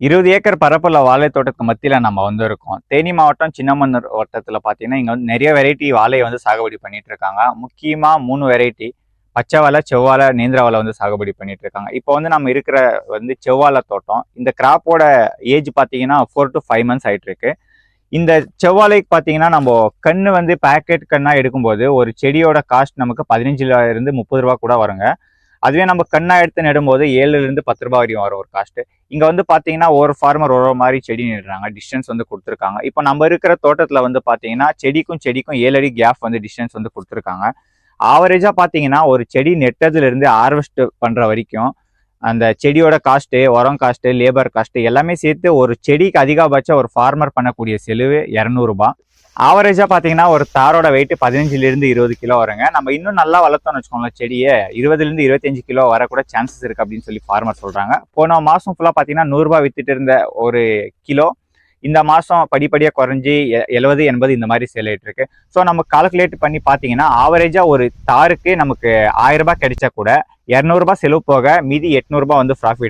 இருபது ஏக்கர் பரப்பில் வாழை தோட்டத்துக்கு மத்தியில் நம்ம வந்து இருக்கோம் தேனி மாவட்டம் சின்னமன்னூர் வட்டத்தில் பார்த்தீங்கன்னா இங்கே வந்து நிறைய வெரைட்டி வாழையை வந்து சாகுபடி பண்ணிட்டு இருக்காங்க முக்கியமாக மூணு வெரைட்டி பச்சை வாழை செவ்வாழை நேந்திர வாழை வந்து சாகுபடி பண்ணிட்டு இருக்காங்க இப்போ வந்து நம்ம இருக்கிற வந்து செவ்வாழை தோட்டம் இந்த கிராப்போட ஏஜ் பார்த்தீங்கன்னா ஃபோர் டு ஃபைவ் மந்த்ஸ் ஆயிட்டு இருக்கு இந்த செவ்வாழைக்கு பார்த்தீங்கன்னா நம்ம கண்ணு வந்து பேக்கெட் கண்ணாக எடுக்கும்போது ஒரு செடியோட காஸ்ட் நமக்கு பதினஞ்சுல இருந்து முப்பது ரூபா கூட வருங்க. அதுவே நம்ம கண்ணா எடுத்து நடும்போது ஏழுல இருந்து பத்து ரூபாய் வரையும் வரும் ஒரு காஸ்ட் இங்க வந்து பாத்தீங்கன்னா ஒரு ஃபார்மர் ஒரு மாதிரி செடி நடுறாங்க. டிஸ்டன்ஸ் வந்து கொடுத்துருக்காங்க. இப்போ நம்ம இருக்கிற தோட்டத்துல வந்து பாத்தீங்கன்னா செடிக்கும் செடிக்கும் ஏழு அடி கேப் வந்து டிஸ்டன்ஸ் வந்து கொடுத்துருக்காங்க. ஆவரேஜா பாத்தீங்கன்னா ஒரு செடி நெட்டதுல இருந்து ஹார்வெஸ்ட் பண்ற வரைக்கும் அந்த செடியோட காஸ்ட்டு உரம் காஸ்ட்டு லேபர் காஸ்ட்டு எல்லாமே சேர்த்து ஒரு செடிக்கு அதிகபட்சம் ஒரு ஃபார்மர் பண்ணக்கூடிய செலவு இரநூறுபா. ஆவரேஜாக பார்த்தீங்கன்னா ஒரு தாரோட வெயிட் பதினஞ்சுலேருந்து இருபது கிலோ வருங்க. நம்ம இன்னும் நல்லா வளர்த்தோம்னு வச்சுக்கோங்களேன் செடியை. இருபதுலேருந்து இருபத்தஞ்சு கிலோ வரக்கூட சான்சஸ் இருக்குது அப்படின்னு சொல்லி ஃபார்மர் சொல்கிறாங்க போன மாதம் ஃபுல்லாக பார்த்தீங்கன்னா நூறுரூபா வித்துட்டு இருந்த ஒரு கிலோ இந்த மாதம் படிப்படியாக குறைஞ்சி எ- எழுபது எண்பது இந்த மாதிரி சேல் இருக்கு. ஸோ நம்ம கால்குலேட் பண்ணி பார்த்தீங்கன்னா ஆவரேஜாக ஒரு தாருக்கு நமக்கு ஆயிரம் ரூபாய் கிடைச்சா கூட இரநூறுபா செலவு போக மீதி எட்நூறுபா வந்து ப்ராஃபிட்